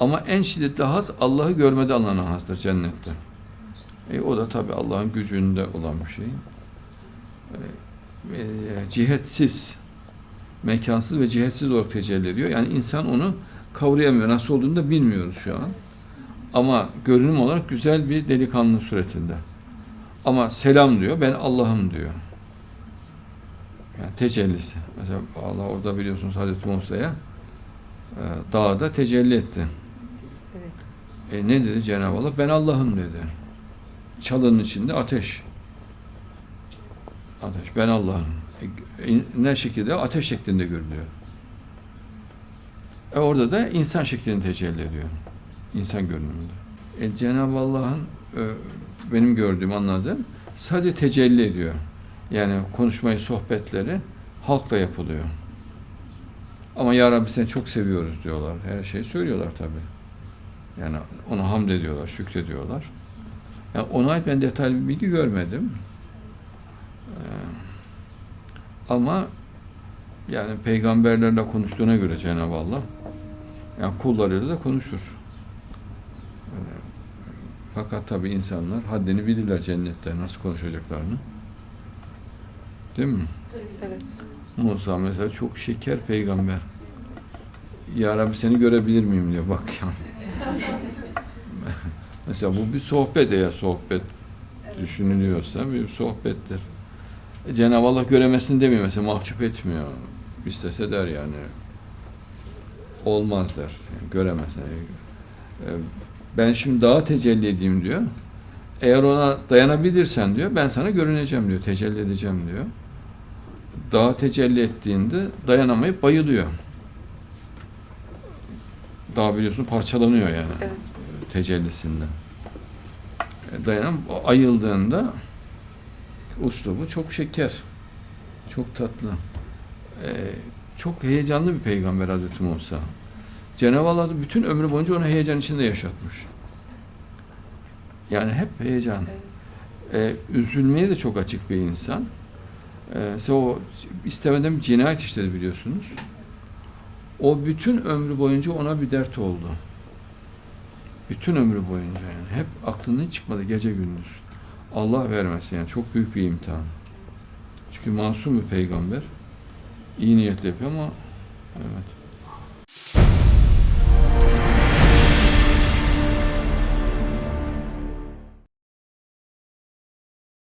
Ama en şiddetli haz Allah'ı görmede alınan hazdır cennette. E, o da tabi Allah'ın gücünde olan bir şey. E, e, cihetsiz, mekansız ve cihetsiz olarak tecelli ediyor. Yani insan onu kavrayamıyor. Nasıl olduğunu da bilmiyoruz şu an. Ama görünüm olarak güzel bir delikanlı suretinde. Ama selam diyor, ben Allah'ım diyor. Yani tecellisi. Mesela Allah orada biliyorsunuz Hazreti Musa'ya e, dağda tecelli etti. E ne dedi Cenab-ı Allah? Ben Allah'ım dedi. Çalının içinde ateş. Ateş. Ben Allah'ım. E, ne şekilde? Ateş şeklinde görülüyor. E orada da insan şeklinde tecelli ediyor. İnsan görünümünde. E, Cenab-ı Allah'ın e, benim gördüğüm, anladığım sadece tecelli ediyor. Yani konuşmayı, sohbetleri halkla yapılıyor. Ama Ya Rabbi seni çok seviyoruz diyorlar. Her şeyi söylüyorlar tabii. Yani ona hamd ediyorlar, şükrediyorlar. Yani ona ait ben detaylı bir bilgi görmedim. Ee, ama yani peygamberlerle konuştuğuna göre Cenab-ı Allah yani kullarıyla da konuşur. Ee, fakat tabii insanlar haddini bilirler cennette nasıl konuşacaklarını. Değil mi? Evet. Musa mesela çok şeker peygamber. Ya Rabbi seni görebilir miyim diyor. Bak ya. mesela bu bir sohbet ya sohbet düşünülüyorsa bir sohbettir. E, Cenab-ı Allah göremesini demiyor mesela mahcup etmiyor. İstese der yani. Olmaz der. Yani göremez. Yani, e, ben şimdi daha tecelli edeyim diyor. Eğer ona dayanabilirsen diyor ben sana görüneceğim diyor. Tecelli edeceğim diyor dağa tecelli ettiğinde dayanamayıp bayılıyor. Dağ biliyorsun parçalanıyor yani Evet. tecellisinde. E, Dayanam ayıldığında uslubu çok şeker, çok tatlı. E, çok heyecanlı bir peygamber Hazreti Musa. Cenab-ı Allah bütün ömrü boyunca onu heyecan içinde yaşatmış. Yani hep heyecan. E, üzülmeye de çok açık bir insan. Ee, o istemeden bir cinayet işledi biliyorsunuz. O bütün ömrü boyunca ona bir dert oldu. Bütün ömrü boyunca yani. Hep aklının çıkmadı gece gündüz. Allah vermesin yani çok büyük bir imtihan. Çünkü masum bir peygamber. İyi niyetle yapıyor ama evet.